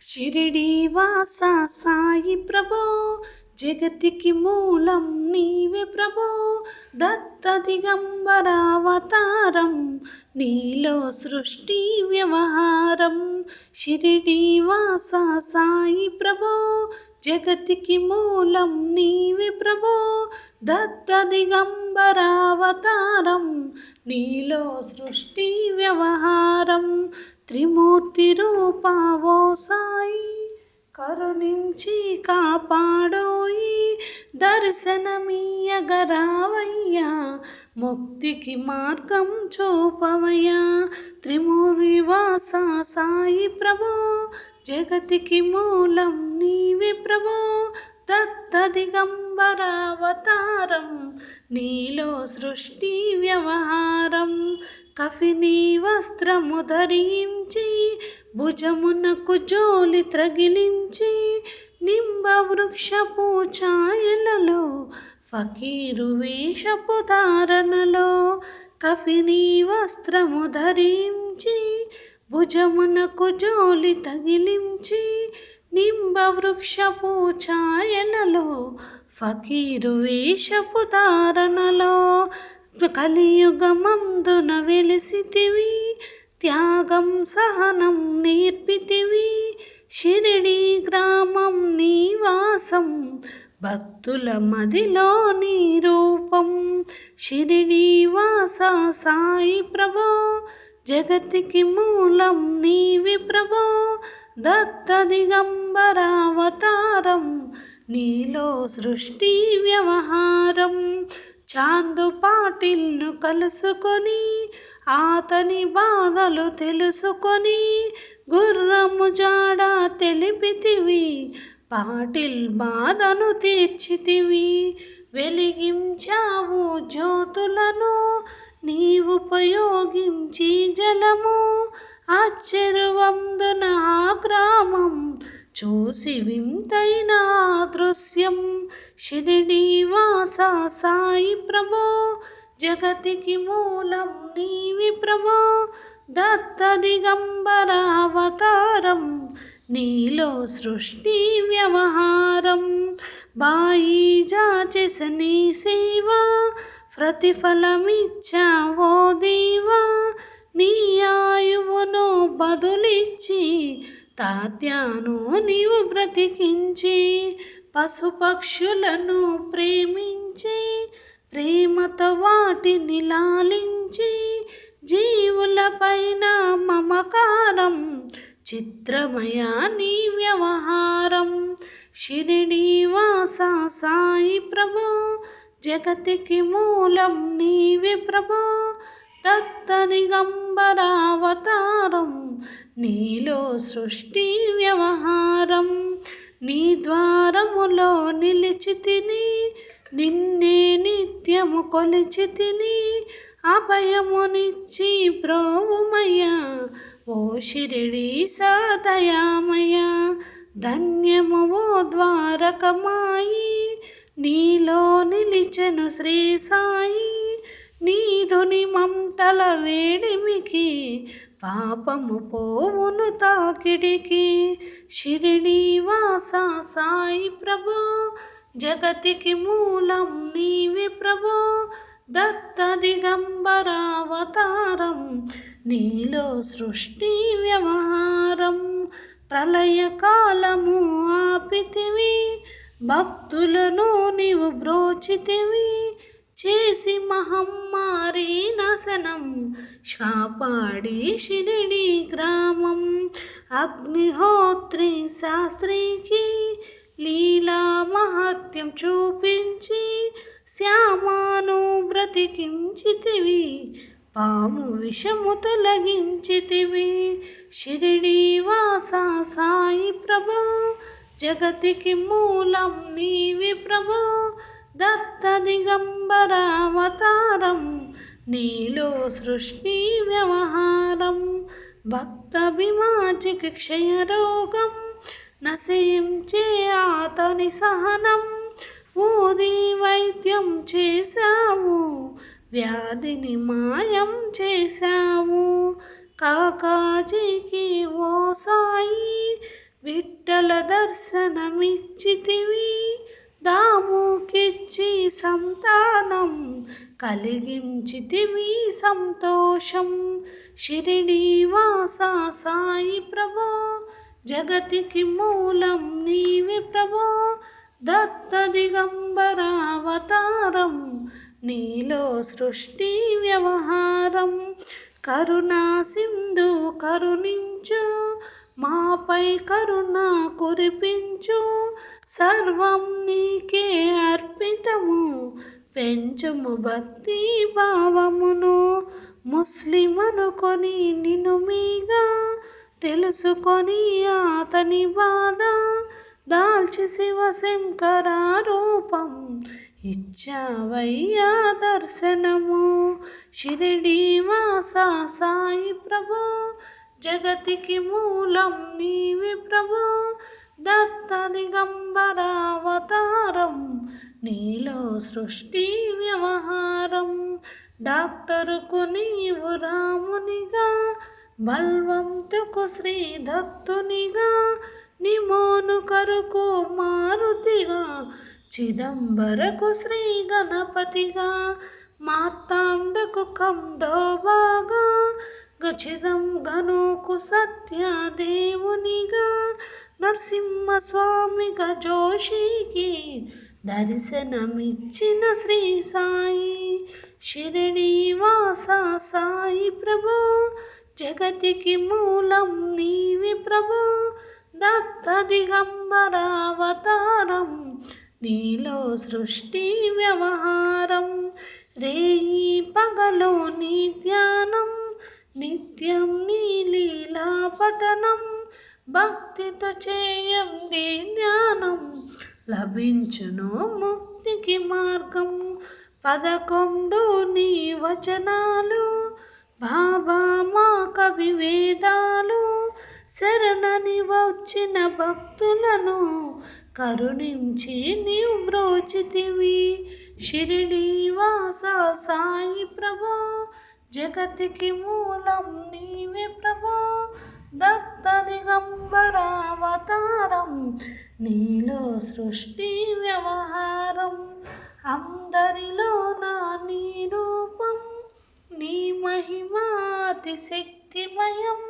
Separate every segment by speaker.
Speaker 1: షిరిడి వాస సాయి ప్రభో జగతికి మూలం నీవే ప్రభో. దత్త దిగంబరావతారం నీలో సృష్టి వ్యవహారం. షిరిడి వాస సాయి ప్రభో జగతికి మూలం నీవే ప్రభో. దత్త దిగంబరావతారం నీలో సృష్టి వ్యవహారం త్రిమూర్తి రూపావో సాయి కరుణించి కాపాడోయి దర్శనమీయగరావయ్యా ముక్తికి మార్గం చూపవయ్యా. త్రిమూరివాస సాయి ప్రభో జగతికి మూలం నీవి ప్రభో. దత్తదిగంబరావతారం నీలో సృష్టి వ్యవహారం కఫిని వస్త్రము ధరించి భుజమునకు జోలి త్రగిలించి నింబ వృక్షపు ఛాయలలో ఫకీరు వేషపు ధారణలో కఫిని వస్త్రము ధరించి భుజమునకు జోలి తగిలించి నింబవృక్షపు ఛాయనలో ఫకీరు వేషపు ధారణలో కలియుగమందున వెలిసితివి త్యాగం సహనం నేర్పితివి షిరిడి గ్రామం నీవాసం భక్తుల మదిలో నీ రూపం షిరిడి వాస సాయి ప్రభో జగతికి మూలం నీవి ప్రభో. దత్త దిగంబరావతారం నీలో సృష్టి వ్యవహారం చాందు పాటిల్ను కలుసుకొని అతని బాధలు తెలుసుకొని గుర్రము జాడ తెలిపితివి పాటిల్ బాధను తీర్చితివి వెలిగించావు జ్యోతులను నీవు ఉపయోగించి జలము ఆశ్చర్యవందున ఆ గ్రామం చూసి వింతైన దృశ్యం. షిరిడి వాస సాయి ప్రభో జగతికి మూలం నీవి ప్రభో. దత్త దిగంబర అవతారం నీలో సృష్టి వ్యవహారం. బాయి జాచెస నీ సేవ ప్రతిఫలమిచ్చావో దేవా. నీ ఆయువును బదులిచ్చి తాత్యాను నీవు బ్రతికించి పశుపక్షులను ప్రేమించి ప్రేమతో వాటిని లాలించి జీవులపైన మమకారం చిత్రమయ నీ వ్యవహారం. శిరిడీవాస సాయి ప్రభో జగతికి మూలం నీవి ప్రభా దత్త దిగంబరావతారం నీలో సృష్టి వ్యవహారం నీ ద్వారములో నిలిచి తిని నిన్నే నిత్యము కొలిచి తిని అభయమునిచ్చి ప్రోవుమయ్య ఓ షిరిడి సాదయామయ ధన్యము ఓ ద్వారకమాయి నీలో నిలిచెను శ్రీ సాయి. నీధుని మంటల వేడిమికి పాపము పోవును తాకిడికి. షిరిడి వాస సాయి ప్రభా జగతికి మూలం నీవే ప్రభా. దత్త దిగంబరావతారం నీలో సృష్టి వ్యవహారం. ప్రళయకాలము ఆపితివి భక్తులను నీవు బ్రోచితివి. చేసి మహమ్మారి నాశనం. శాపాడి షిరిడి గ్రామం. అగ్నిహోత్రి శాస్త్రికి లీలా మహత్యం చూపించి శ్యామాను బ్రతికించితివి. పాము విషము తొలగించితివి. షిరిడి వాస సాయి ప్రభా జగతికి మూలం నీవి ప్రభా. దత్త దిగంబరావతారం నీలో సృష్టి వ్యవహారం భక్తభిమాచికి క్షయరోగం నశించే అతని సహనం ఊది వైద్యం చేశావు వ్యాధిని మాయం చేశావు కాకాజీకి ఓ సాయి దర్శనమిచ్చితివి దాముకిచ్చి సంతానం కలిగించితివి సంతోషం. శిరిడీవాస సాయి ప్రభా జగతికి మూలం నీవి ప్రభా. దత్త దిగంబరావతారం నీలో సృష్టి వ్యవహారం. కరుణా సింధు కరుణించు మాపై కరుణ కురిపించు. సర్వం నీకే అర్పితము. పెంచుము భక్తి భావమును. ముస్లిం అనుకొని నిన్ను మీగా తెలుసుకొని అతని బాధ. దాల్చి శివశంకర రూపం ఇచ్చావయ్యా దర్శనము. షిరిడి మాస సాయి ప్రభు జగతికి మూలం నీవి ప్రభు. దత్త దిగంబరావతారం నీలో సృష్టి వ్యవహారం. డాక్టరుకు నీవు రామునిగా బల్వంతుకు శ్రీ దత్తునిగా. నిమోను కరుకు మారుతిగా చిదంబరకు శ్రీ గణపతిగా. మార్తాండకు కండోబాగా గచిదం గనుకు సత్యదేవునిగా నరసింహస్వామిగా జోషికి దర్శనమిచ్చిన శ్రీ సాయి. షిరిడి సాయి ప్రభు జగతికి మూలం నీవి ప్రభు. దత్త దిగంబరావతారం నీలో సృష్టి వ్యవహారం పఠనం భక్తితో చేయండి ధ్యానం లభించును ముక్తికి మార్గం. పదకొండు నీ వచనాలు బాబా మా కవి వేదాలు. శరణని వచ్చిన భక్తులను కరుణించి నీవు బ్రోచితివి షిరిడి వాస సాయి ప్రభా జగతికి మూలం నీవే ప్రభా. దత్త దిగంబరావతారం నీలో సృష్టి వ్యవహారం అందరిలో నా నీ రూపం నీ మహిమాతి శక్తిమయం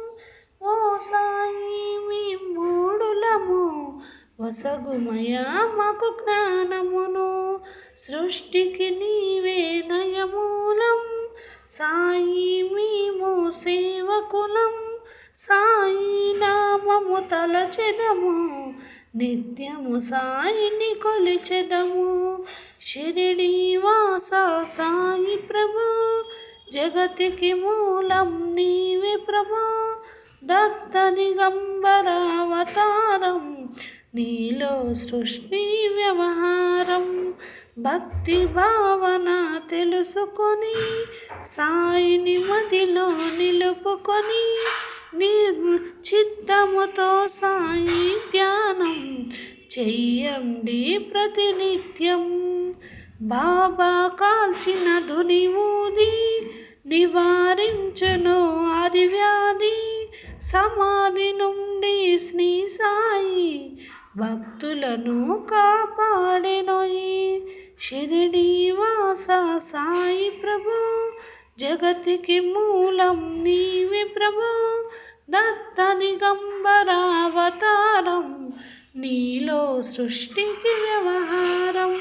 Speaker 1: ఓ సాయి మీ మూడులము వసగుమయా మాకు జ్ఞానమును సృష్టికి నీవే నయమూలం. సాయి మేము సేవకులం. సాయి నామము తలచెదము నిత్యము సాయిని కొలిచెదము. షిరిడి వాస సాయి ప్రభా జగతికి మూలం నీవే ప్రభా. దత్త నిగంబరావతారం నీలో సృష్టి వ్యవహారం. భక్తి భావన తెలుసుకొని సాయిని మదిలో నిలుపుకొని చిత్తముతో సాయి ధ్యానం చెయ్యండి ప్రతినిత్యం. బాబా కాల్చిన ధుని ఊది నివారించను అది వ్యాధి సమాధి నుండి శ్రీ సాయి భక్తులను కాపాడెనోయి. షిరిడి వాస సాయి ప్రభు జగతికి మూలం నీ నీవి ప్రభు దత్త దిగంబరావతారం నీలో సృష్టికి వ్యవహారం.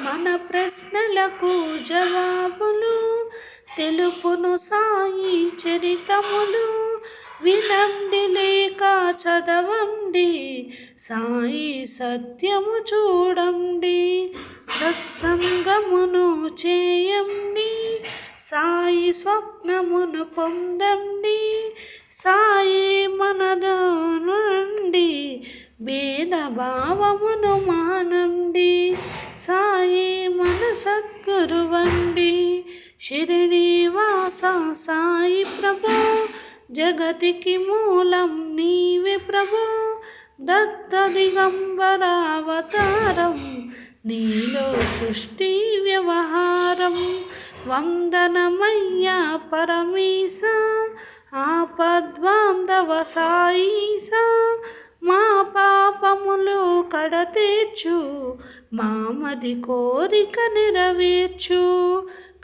Speaker 1: మన ప్రశ్నలకు జవాబులు తెలుపును సాయి చరితములు. వినండి లేక చదవండి సాయి సత్యము చూడండి. సత్సంగమును చేయండి. సాయి స్వప్నమును పొందండి సాయి మనదనుండి భేదభావమును మానండి సాయి మన సద్గురువండి షిరిడి వాస సాయి ప్రభు జగతికి మూలం నీవే ప్రభు దత్త దిగంబరావతారం నీలో సృష్టి వ్యవహారం వందనమయ్యా పరమేశ ఆపద్వాంధవ సాయిస మా పాపములు కడతీర్చు మామది కోరిక నెరవేర్చు.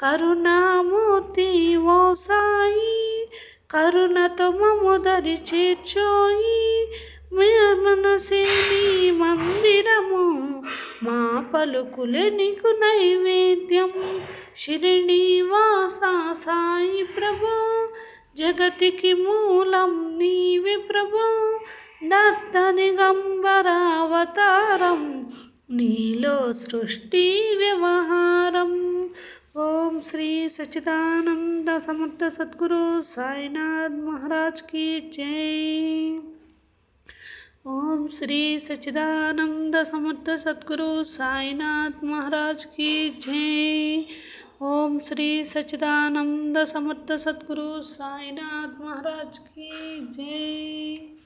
Speaker 1: కరుణామూర్తి ఓ సాయి కరుణతో మముదరి చేర్చోయి మనసే నీ మందిరము మా పలుకులనికు నైవేద్యం. శిరణివాస సాయి ప్రభు జగతికి మూలం నీవి ప్రభు. దత్త నిగంబరావతారం నీలో సృష్టి వ్యవహారం. ఓం శ్రీ సచిదానంద సమర్థ సద్గురు సాయినాథ్ మహారాజ్ కీ జై. ओम श्री सच्चिदानंद समर्थ सदगुरु साईनाथ महाराज की जय। ओम श्री सच्चिदानंद समर्थ सदगुरु साईनाथ महाराज की जय।